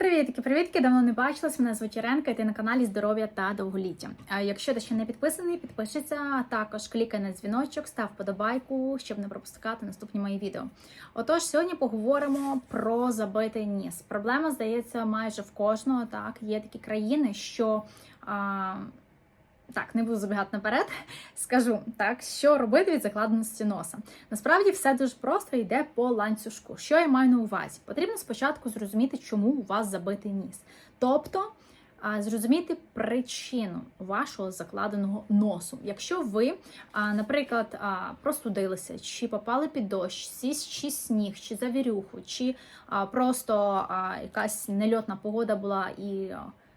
Привітки, привітки! Давно не бачилась. Мене звуть Іренка, і ти на каналі Здоров'я та довголіття. Якщо ти ще не підписаний, підпишися. Також клікай на дзвіночок, став подобайку, щоб не пропускати наступні мої відео. Отож, сьогодні поговоримо про забитий ніс. Проблема здається майже в кожного. Так, є такі країни, що. А, так, не буду забігати наперед. Скажу так, що робити від закладеності носа. Насправді все дуже просто йде по ланцюжку. Що я маю на увазі? Потрібно спочатку зрозуміти, чому у вас забитий ніс. Тобто зрозуміти причину вашого закладеного носу. Якщо ви, наприклад, простудилися, чи попали під дощ, чи сніг, чи завірюху, чи просто якась нельотна погода була і.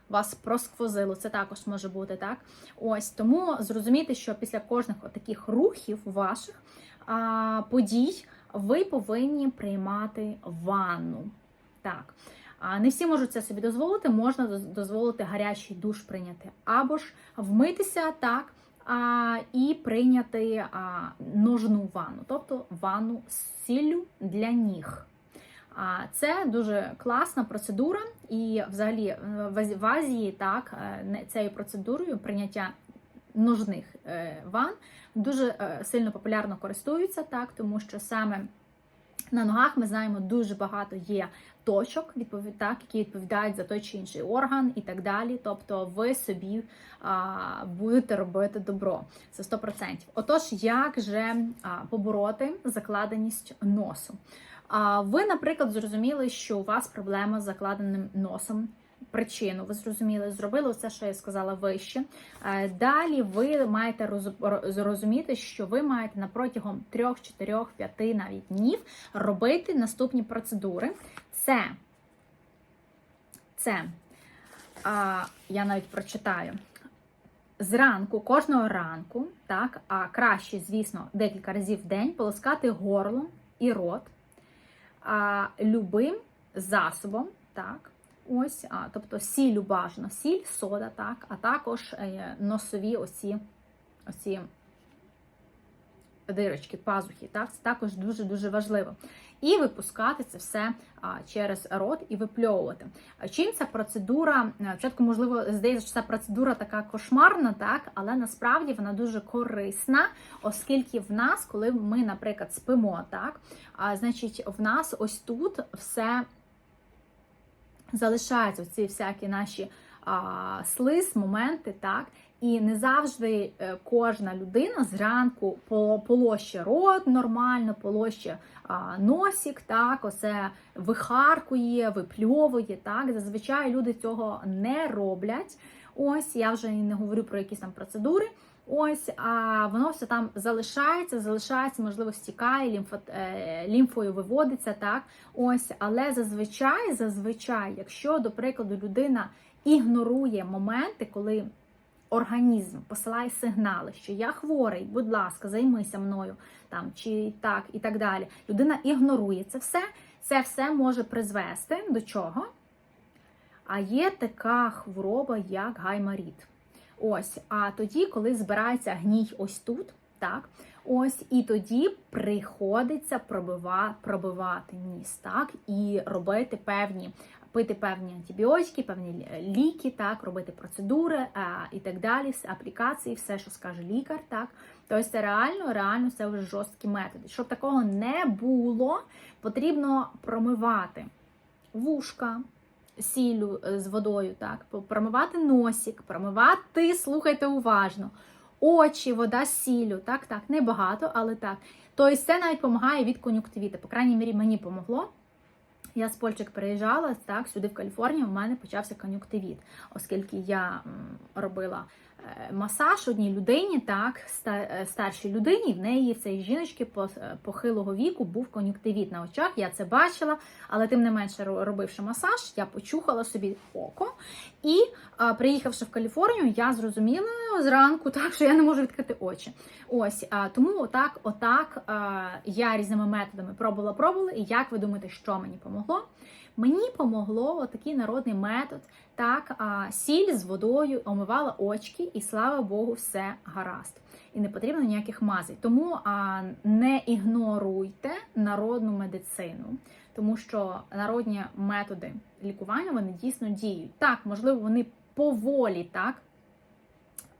Вас просквозило, це також може бути так. Ось тому зрозуміти, що після кожних таких рухів ваших а, подій ви повинні приймати ванну. Так. А не всі можуть це собі дозволити, можна дозволити гарячий душ прийняти, або ж вмитися так. А, і прийняти а, ножну ванну, тобто ванну з сіллю для ніг. Це дуже класна процедура, і взагалі е, в Азії так е, цією процедурою прийняття ножних е, ван дуже сильно популярно користуються, так тому що саме на ногах ми знаємо дуже багато є точок, відповідь, так, які відповідають за той чи інший орган і так далі. Тобто ви собі а, будете робити добро. Це 100%. Отож, як же а, побороти закладеність носу? Ви, наприклад, зрозуміли, що у вас проблема з закладеним носом. Причину ви зрозуміли, зробили все, що я сказала вище. Е, Далі ви маєте зрозуміти, що ви маєте на протягом 3, 4, 5 навіть днів робити наступні процедури. Це, це а, я навіть прочитаю. Зранку, кожного ранку, так, а краще, звісно, декілька разів в день полоскати горло і рот а, любим засобом, так. Ось, а, тобто сіль бажано, сіль, сода, так, а також е, носові оці, оці дирочки, пазухи. Так, це також дуже-дуже важливо. І випускати це все через рот і випльовувати. Чим ця процедура? Спочатку, можливо, здається, що ця процедура така кошмарна, так, але насправді вона дуже корисна, оскільки в нас, коли ми, наприклад, спимо, так, значить, в нас ось тут все залишаються ці всякі наші слиз, моменти, так. І не завжди е, кожна людина зранку по- полоще рот нормально, полоще а, носик, так, оце вихаркує, випльовує. Так. Зазвичай люди цього не роблять. Ось я вже не говорю про якісь там процедури. Ось, а воно все там залишається, залишається, можливо, стікає, лімфо, е, лімфою виводиться, так. Ось, але зазвичай, зазвичай, якщо, до прикладу, людина ігнорує моменти, коли організм посилає сигнали, що я хворий, будь ласка, займися мною, там чи так і так далі. Людина ігнорує це все. Це все може призвести до чого? А є така хвороба, як гайморіт. Ось, а тоді, коли збирається гній ось тут, так, ось, і тоді приходиться пробива, пробивати ніс, так, і робити певні, пити певні антибіотики, певні ліки, так, робити процедури а, і так далі, аплікації, все, що скаже лікар, так. Тобто це реально, реально це вже жорсткі методи. Щоб такого не було, потрібно промивати вушка, сіллю е, з водою, так, промивати носик, промивати, слухайте уважно, очі, вода сіллю, так, так, небагато, але так. Тобто це навіть допомагає від кон'юктивіти. По крайній мірі, мені помогло. Я з Польщі переїжджала так, сюди в Каліфорнію, в мене почався кон'юктивіт, оскільки я робила масаж одній людині, так, е, старшій людині, в неї в цієї жіночки е, похилого віку був кон'юктивіт на очах. Я це бачила, але тим не менше, робивши масаж, я почухала собі око. І приїхавши в Каліфорнію, я зрозуміла зранку, так що я не можу відкрити очі. Ось тому отак, отак я різними методами пробувала, пробувала. І як ви думаєте, що мені помогло? Мені помогло отакий народний метод. Так, а, сіль з водою омивала очки, і слава Богу, все гаразд. І не потрібно ніяких мазей. Тому а, не ігноруйте народну медицину. тому що народні методи лікування вони дійсно діють. Так, можливо, вони поволі, так.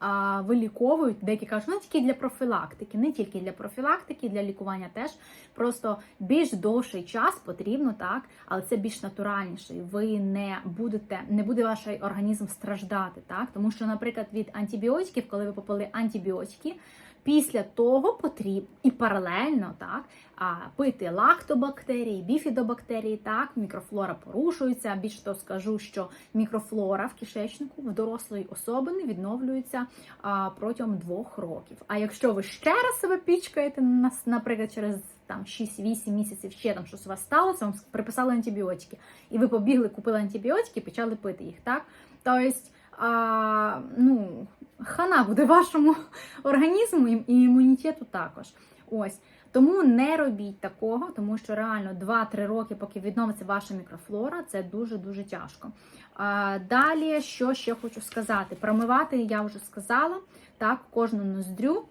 А, Виліковують, деякі кажуть, ну тільки для профілактики, не тільки для профілактики, для лікування теж. Просто більш довший час потрібно, так, але це більш натуральніше. Ви не будете, не буде ваш організм страждати, так, тому що, наприклад, від антибіотиків, коли ви попили антибіотики, після того потрібно і паралельно так пити лактобактерії, біфідобактерії, так, мікрофлора порушується. Більш того скажу, що мікрофлора в кишечнику в дорослої особини відновлюється протягом двох років. А якщо ви ще раз себе пічкаєте, наприклад, через там 6-8 місяців ще там щось у вас сталося, вам приписали антибіотики, і ви побігли, купили антибіотики, почали пити їх, так? Тобто, а, ну, хана буде вашому організму і імунітету також. Ось. Тому не робіть такого, тому що реально 2-3 роки, поки відновиться ваша мікрофлора, це дуже-дуже тяжко. А, далі, що ще хочу сказати? Промивати я вже сказала, так, кожну ноздрю.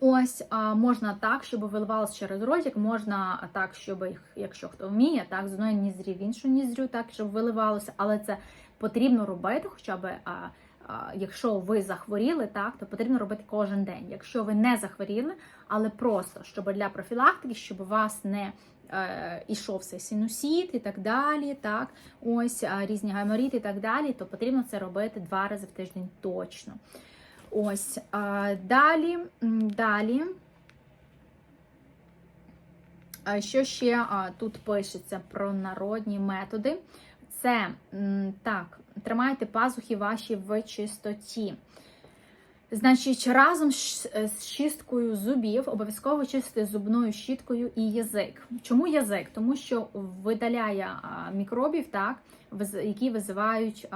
Ось а, можна так, щоб виливалось через ротик, можна так, щоб якщо хто вміє, так, з одної ніздрі в іншу ніздрю, так, щоб виливалося, але це потрібно робити, хоча б. А, Якщо ви захворіли, так то потрібно робити кожен день. Якщо ви не захворіли, але просто щоб для профілактики, щоб у вас не е, ішов цей синусіт і так далі, так ось різні гайморіти і так далі, то потрібно це робити два рази в тиждень точно. Ось далі, далі. Що ще тут пишеться про народні методи? Це так, тримайте пазухи ваші в чистоті. Значить, разом з з чисткою зубів обов'язково чистити зубною щіткою і язик. Чому язик? Тому що видаляє мікробів, так, які визивають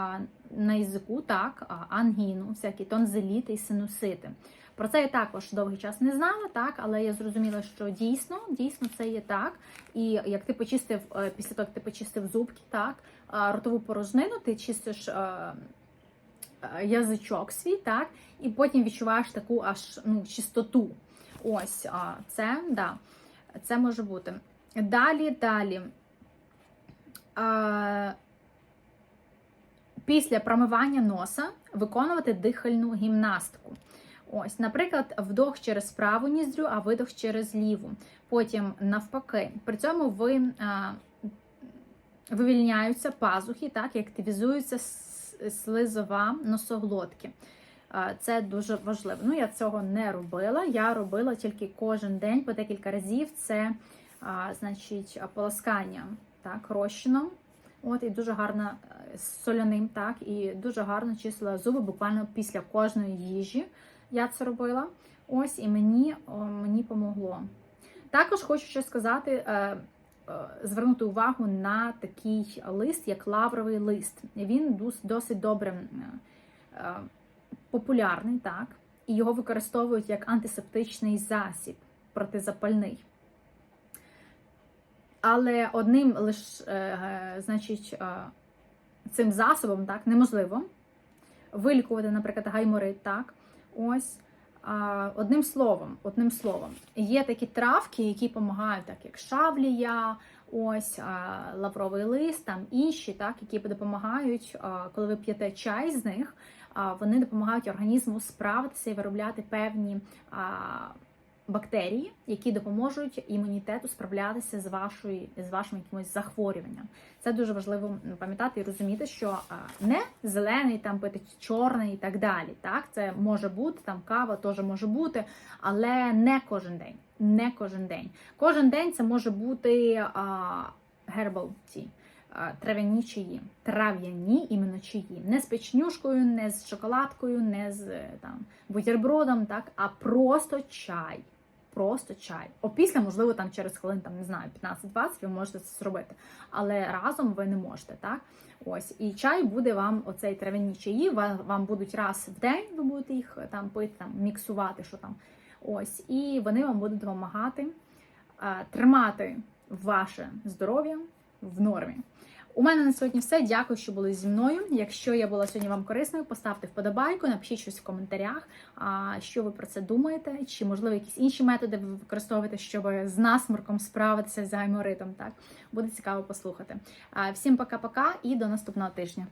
на язику так, ангіну, всякі тонзеліти і синусити. Про це я також довгий час не знала, так, але я зрозуміла, що дійсно, дійсно це є так. І як ти почистив, е, після того, як ти почистив зубки, так, ротову порожнину, ти чистиш. е, е, Язичок свій, так, і потім відчуваєш таку аж ну, чистоту. Ось а, це, да, це може бути. Далі, далі. А, після промивання носа виконувати дихальну гімнастику. Ось, наприклад, вдох через праву ніздрю, а видох через ліву. Потім навпаки. При цьому ви а, вивільняються пазухи, так, і активізується с- слизова носоглотки. А, Це дуже важливо. Ну, я цього не робила. Я робила тільки кожен день по декілька разів. Це а, значить полоскання так, розчином. От, і дуже гарно е, з соляним, так, і дуже гарно чистила зуби буквально після кожної їжі. Я це робила. Ось, і мені, мені помогло. Також хочу ще сказати, е, е, звернути увагу на такий лист, як лавровий лист. Він досить добре е, популярний, так, і його використовують як антисептичний засіб протизапальний. Але одним лише, значить, цим засобом так, неможливо вилікувати, наприклад, гайморит, так. Ось. Одним словом, одним словом, є такі травки, які допомагають, так як шавлія, ось лавровий лист, там інші, так, які допомагають, коли ви п'єте чай з них, вони допомагають організму справитися і виробляти певні бактерії, які допоможуть імунітету справлятися з вашою з вашим якимось захворюванням. Це дуже важливо пам'ятати і розуміти, що не зелений там пити чорний і так далі. Так, це може бути там кава, теж може бути, але не кожен день. Не кожен день. Кожен день це може бути а, herbal tea. Трав'яні чаї, трав'яні іменно чаї, не з печнюшкою, не з шоколадкою, не з е, там бутербродом, так, а просто чай. Просто чай. Опісля, можливо, там через хвилин, там не знаю, 15-20 ви можете це зробити. Але разом ви не можете, так? Ось, і чай буде вам, оцей трав'яні чаї, вам, будуть раз в день, ви будете їх е, там пити, там, міксувати, що там. Ось, і вони вам будуть допомагати е, тримати ваше здоров'я в нормі. У мене на сьогодні все. Дякую, що були зі мною. Якщо я була сьогодні вам корисною, поставте вподобайку, напишіть щось в коментарях. А що ви про це думаєте? Чи можливо якісь інші методи ви використовуєте, щоб з насморком справитися з гайморитом? Так буде цікаво послухати. Всім пока-пока і до наступного тижня.